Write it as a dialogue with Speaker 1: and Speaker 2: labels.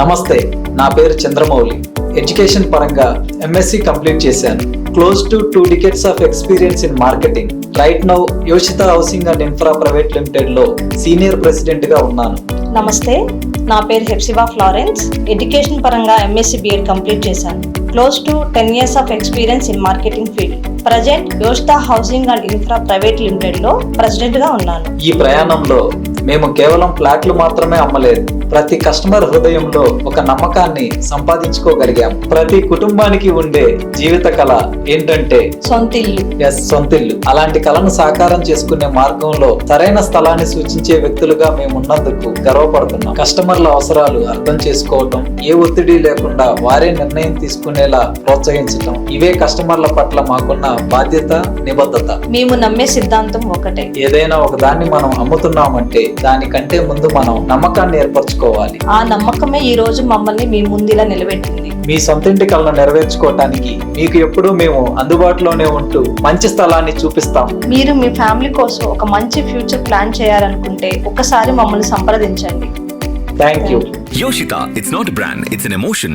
Speaker 1: నమస్తే నా పేరు చంద్రమౌళి. ఎడ్యుకేషన్ పరంగా ఎంఎస్సి కంప్లీట్ చేశాను. Close to two decades of experience in marketing right now Yoshita housing and infra private లిమిటెడ్లో senior ప్రెసిడెంట్గా ఉన్నాను.
Speaker 2: నమస్తే నా పేరు హెప్సివా ఫ్లారెన్స్. ఎడ్యుకేషన్ పరంగా ఎంఎస్సి బిఎడ్ కంప్లీట్ చేశాను. Close to ten years of experience in marketing field present Yoshita housing and infra private లిమిటెడ్లో ప్రెసిడెంట్గా ఉన్నాను.
Speaker 1: ఈ ప్రయాణంలో మేము కేవలం ఫ్లాట్లు మాత్రమే అమ్మలేదు. ప్రతి కస్టమర్ హృదయంలో ఒక నమ్మకాన్ని సంపాదించుకోగలిగాం. ప్రతి కుటుంబానికి ఉండే జీవిత కళ ఏంటంటే
Speaker 2: సొంతిల్లు.
Speaker 1: ఎస్ సొంతిల్లు. అలాంటి కళను సాకారం చేసుకునే మార్గంలో సరైన స్థలాన్ని సూచించే వ్యక్తులుగా మేము ఉన్నందుకు గర్వపడుతున్నాం. కస్టమర్ల అవసరాలు అర్థం చేసుకోవటం ఏ ఒత్తిడి లేకుండా వారే నిర్ణయం తీసుకునేలా ప్రోత్సహించటం ఇవే కస్టమర్ల పట్ల మాకున్న బాధ్యత నిబద్ధత.
Speaker 2: మేము నమ్మే సిద్ధాంతం ఒకటే.
Speaker 1: ఏదైనా ఒక దాన్ని మనం అమ్ముతున్నామంటే దానికంటే ముందు మనం నమ్మకాన్ని ఏర్పరచుకోవాలి.
Speaker 2: ఆ నమ్మకమే ఈ రోజు మమ్మల్ని మీ ముందులా నిలబెట్టింది.
Speaker 1: మీ సొంతింటి కళను నెరవేర్చుకోవటానికి మీకు ఎప్పుడూ మేము అందుబాటులోనే ఉంటూ మంచి స్థలాన్ని చూపిస్తాం.
Speaker 2: మీరు మీ ఫ్యామిలీ కోసం ఒక మంచి ఫ్యూచర్ ప్లాన్ చేయాలనుకుంటే ఒకసారి మమ్మల్ని సంప్రదించండి.
Speaker 1: Thank you.
Speaker 3: Yoshita, it's not a brand, it's an emotion.